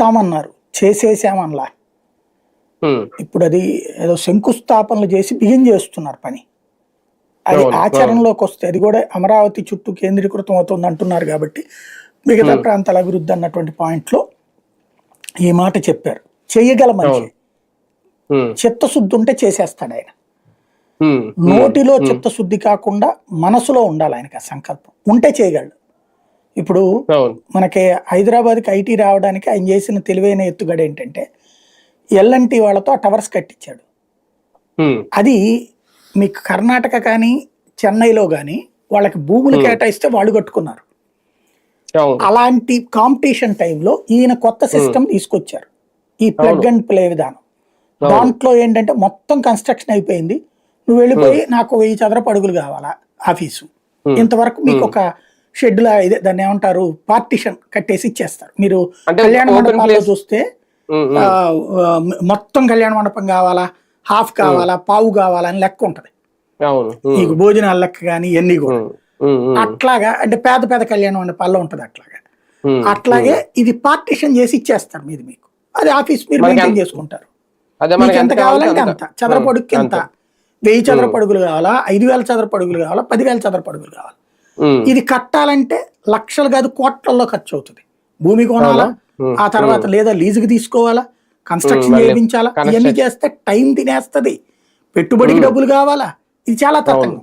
ఇస్తామన్నారు చేసేసామనలా. ఇప్పుడు అది ఏదో శంకుస్థాపనలు చేసి బిగిన్ చేస్తున్నారు పని. అది ఆచరణలోకి వస్తే అది కూడా అమరావతి చుట్టూ కేంద్రీకృతం అవుతుంది అంటున్నారు కాబట్టి మిగతా ప్రాంతాల అభివృద్ధి అన్నటువంటి పాయింట్లో ఈ మాట చెప్పారు. చేయగల మనిషి. చిత్తశుద్ధి ఉంటే చేసేస్తాడు ఆయన. నోటిలో చిత్తశుద్ధి కాకుండా మనసులో ఉండాలి ఆయనకి ఆ సంకల్పం. ఉంటే చేయగలడు. ఇప్పుడు మనకి హైదరాబాద్కి ఐటీ రావడానికి ఆయన చేసిన తెలివైన ఎత్తుగడ ఏంటంటే ఎల్ఎన్టీ వాళ్ళతో ఆ టవర్స్ కట్టించాడు. అది మీకు కర్ణాటక కానీ చెన్నైలో కానీ వాళ్ళకి భూములు కేటాయిస్తే వాళ్ళు కట్టుకున్నారు. అలాంటి కాంపిటీషన్ టైంలో ఈయన కొత్త సిస్టమ్ తీసుకొచ్చారు. ఈ ప్లగ్ అండ్ ప్లే విధానం. దాంట్లో ఏంటంటే మొత్తం కన్స్ట్రక్షన్ అయిపోయింది. నువ్వు వెళ్ళిపోయి నాకు వెయ్యి చదరపు అడుగులు కావాలా ఆఫీసు. ఇంతవరకు మీకు ఒక షెడ్ లా ఇదే దాన్ని ఏమంటారు పార్టిషన్ కట్టేసి ఇచ్చేస్తారు. మీరు కళ్యాణ మండపాల్లో. చూస్తే మొత్తం కళ్యాణ మండపం కావాలా హాఫ్ కావాలా పావు కావాలా అని లెక్క ఉంటది. నీకు భోజనాల లెక్క కానీ ఇవన్నీ కూడా. అట్లాగా అంటే పేద పేద కళ్యాణ మండపాల్లో ఉంటది అట్లాగా. అట్లాగే ఇది పార్టిషన్ చేసి ఇచ్చేస్తారు మీది మీకు. అది ఆఫీస్ మీరు మెయింటైన్ చేసుకుంటారు. మీకు ఎంత కావాలంటే అంత. చదరపడుగుకి ఎంత? వెయ్యి చదరపు అడుగులు కావాలా? ఐదు వేల చదరపు అడుగులు కావాలా? పదివేల చదరపు అడుగులు కావాలా? ఇది కట్టాలంటే లక్షలు కాదు కోట్లలో ఖర్చు అవుతుంది భూమి కొనాలా? ఆ తర్వాత లేదా లీజుకి తీసుకోవాలా? కన్స్ట్రక్షన్ చేయించాలా. ఇవన్నీ చేస్తే టైం తినేస్తది. పెట్టుబడికి డబ్బులు కావాలా? ఇది చాలా తతంగం.